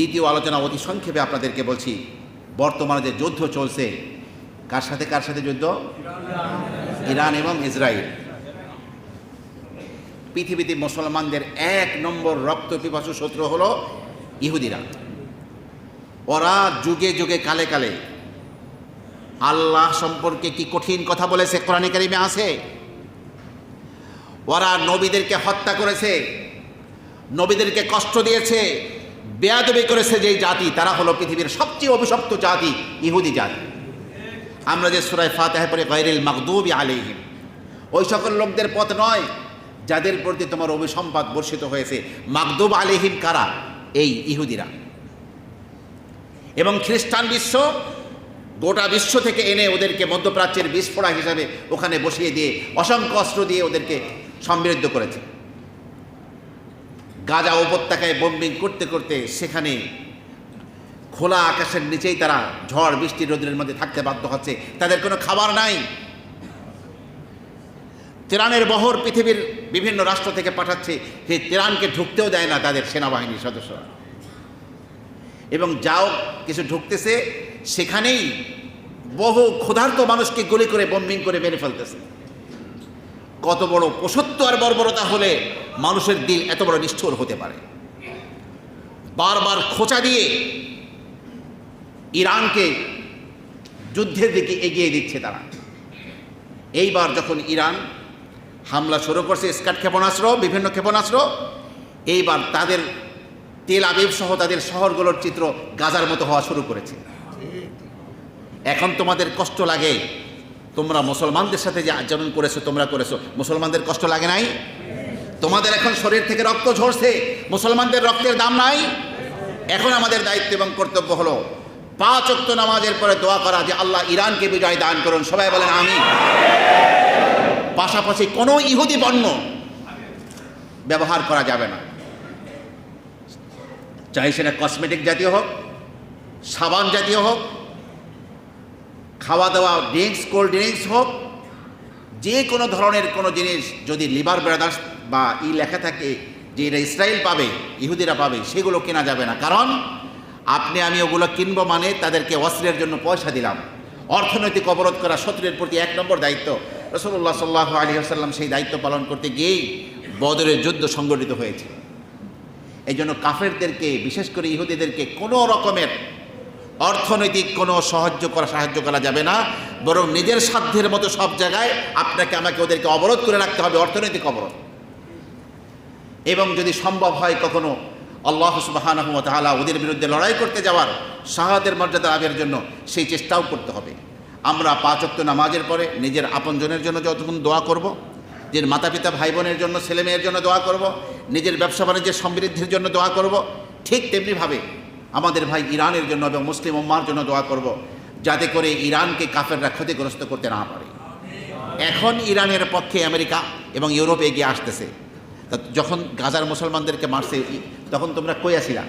দ্বিতীয় আলোচনা অতি সংক্ষেপে আপনাদেরকে বলছি, বর্তমানে যে যুদ্ধ চলছে, কার সাথে কার সাথে যুদ্ধ? ইরান এবং ইসরায়েল। পৃথিবীতে মুসলমানদের এক নম্বর রক্ত পিপাসু শত্রু হলো ইহুদিরা ওরা যুগে যুগে কালে কালে আল্লাহ সম্পর্কে কি কঠিন কথা বলেছে কোরআন কারিমে আছে? ওরা নবীদেরকে হত্যা করেছে, নবীদেরকে কষ্ট দিয়েছে বেয়াদবি করেছে যেই জাতি, তারা হলো পৃথিবীর সবচেয়ে অভিশপ্ত জাতি, ইহুদি জাতি। আমরা যে সুরায় ফাতেহা পরে গৈরিল মাকদুবি আলাইহিম। ওই সকল লোকদের পথ নয় যাদের প্রতি তোমার অভিসম্পাদ বর্ষিত হয়েছে। মাকদুব আলিহিম কারা? এই ইহুদিরা। এবং খ্রিস্টান বিশ্ব গোটা বিশ্ব থেকে এনে ওদেরকে মধ্যপ্রাচ্যের বিস্ফোরা হিসাবে ওখানে বসিয়ে দিয়ে, অসংখ্য অস্ত্র দিয়ে ওদেরকে সমৃদ্ধ করেছে। গাজা উপত্যকায় বোম্বিং করতে করতে সেখানে খোলা আকাশের নিচেই তারা ঝড় বৃষ্টি রোদ্রের মধ্যে থাকতে বাধ্য হচ্ছে। তাদের কোনো খাবার নাই। তেরানের বহর পৃথিবীর বিভিন্ন রাষ্ট্র থেকে পাঠাচ্ছে। সেই তেরানকে ঢুকতেও দেয় না তাদের সেনাবাহিনীর সদস্যরা। এবং যাও, কিছু ঢুকতেছে, সেখানেই বহু ক্ষুধার্ত মানুষকে গুলি করে বম্বিং করে মেরে ফেলতেছে। কত বড় পশুত্ব আর বর্বরতা হলে মানুষের দিল এত বড় নিষ্ঠুর হতে পারে। বারবার খোঁচা দিয়ে ইরানকে যুদ্ধের দিকে এগিয়ে দিচ্ছে তারা। এইবার যখন ইরান হামলা শুরু করছে স্কাট ক্ষেপণাস্ত্র, বিভিন্ন ক্ষেপণাস্ত্র, এইবার তাদের তেল আবিব সহ তাদের শহরগুলোর চিত্র গাজার মতো হওয়া শুরু করেছে। এখন তোমাদের কষ্ট লাগে, তোমরা মুসলমানদের সাথে যে আচরণ করেছ, তোমরা করেছ, মুসলমানদের কষ্ট লাগে নাই? তোমাদের এখন শরীর থেকে রক্ত ঝরছে। মুসলমানদের রক্তের দাম নাই। এখন আমাদের দায়িত্ব এবং কর্তব্য হলো পাঁচ অক্ত নামাজের পরে দোয়া করা যে আল্লাহ ইরানকে বিজয় দান করুন। সবাই বলেন আমি পাশাপাশি কোনো ইহুদি বর্ণ ব্যবহার করা যাবে না। চাই সেটা কসমেটিক জাতীয় হোক, সাবান জাতীয় হোক, খাওয়া দাওয়া ড্রিঙ্কস, কোল্ড ড্রিঙ্কস হোক, যে কোনো ধরনের কোনো জিনিস যদি লিভার ব্রাদার্স বা ই লেখা থাকে যে এটা ইসরায়েল পাবে, ইহুদিরা পাবে, সেগুলো কেনা যাবে না। কারণ আপনি, আমি ওগুলো কিনবো মানে তাদেরকে অস্ত্রের জন্য পয়সা দিলাম। অর্থনৈতিক অবরোধ করা শত্রুর প্রতি এক নম্বর দায়িত্ব। রসুল্লাহ সাল্লাহ আলী আসাল্লাম সেই দায়িত্ব পালন করতে গিয়েই বদরের যুদ্ধ সংগঠিত হয়েছে। এই জন্য কাফেরদেরকে, বিশেষ করে ইহুদিদেরকে কোনো রকমের অর্থনৈতিক কোনো সাহায্য করা সাহায্য করা যাবে না। বরং নিজের সাধ্যের মতো সব জায়গায় আপনাকে, আমাকে ওদেরকে অবরোধ করে রাখতে হবে, অর্থনৈতিক অবরোধ। এবং যদি সম্ভব হয় কখনো আল্লাহ সুবাহানহমত তাআলা ওদের বিরুদ্ধে লড়াই করতে যাওয়ার শাহাদের মর্যাদা লাভের জন্য সেই চেষ্টাও করতে হবে। আমরা পাঁচক্ত নামাজের পরে নিজের আপনজনের জন্য যতক্ষণ দোয়া করব, নিজের মাতা পিতা ভাই বোনের জন্য ছেলে মেয়ের জন্য দোয়া করব, নিজের ব্যবসা বাণিজ্যের সমৃদ্ধির জন্য দোয়া করব, ঠিক তেমনিভাবে আমাদের ভাই ইরানের জন্য এবং মুসলিম উম্মার জন্য দোয়া করব, যাতে করে ইরানকে কাফেররা ক্ষতিগ্রস্ত করতে না পারে। এখন ইরানের পক্ষে আমেরিকা এবং ইউরোপ এগিয়ে আসতেছে। তা যখন গাজার মুসলমানদেরকে মারছে তখন তোমরা কই আসিলা?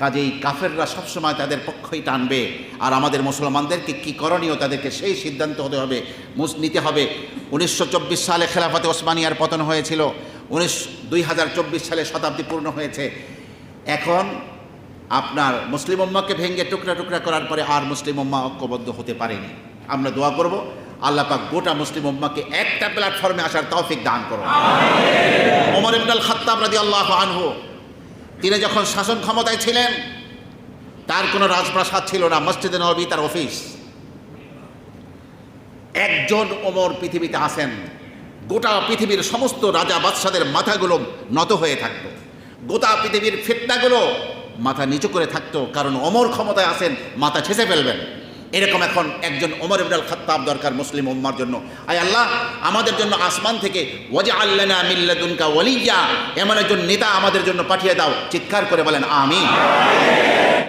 কাজেই কাফেররা সবসময় তাদের পক্ষই টানবে, আর আমাদের মুসলমানদেরকে কি করণীয় তাদেরকে সেই সিদ্ধান্ত হতে হবে নিতে হবে। উনিশশো চব্বিশ সালে খেলাফতে ওসমানিয়ার পতন হয়েছিল, উনিশ, দুই সালে শতাব্দী পূর্ণ হয়েছে। এখন আপনার মুসলিম উম্মাকে ভেঙে টুকরা টুকরা করার পরে আর মুসলিম উম্মা ঐক্যবদ্ধ হতে পারেনি। আমরা দোয়া করব আল্লাহ পাক গোটা মুসলিম উম্মাকে একটা প্ল্যাটফর্মে আসার তৌফিক দান করো ওমর ইবনুল খাত্তাব রাদিয়াল্লাহু আনহু, তিনি যখন শাসন ক্ষমতায় ছিলেন, তার কোনো রাজপ্রাসাদ ছিল না, মসজিদে নবী তার অফিস। একজন ওমর পৃথিবীতে আসেন গোটা পৃথিবীর সমস্ত রাজা বাদশাদের মাথাগুলো নত হয়ে থাকতো। গোটা পৃথিবীর ফিতনাগুলো মাথা নিচু করে থাকতো, কারণ অমর ক্ষমতায় আসেন মাথা ছেঁচে ফেলবেন। এরকম এখন একজন ওমর ইবনুল খাত্তাব দরকার মুসলিম উম্মার জন্য। আই আল্লাহ, আমাদের জন্য আসমান থেকে ওয়াজা আল্লানা মিল্লাদুনকা ওয়ালিয়া এমন একজন নেতা আমাদের জন্য পাঠিয়ে দাও। চিৎকার করে বলেন, আমিন।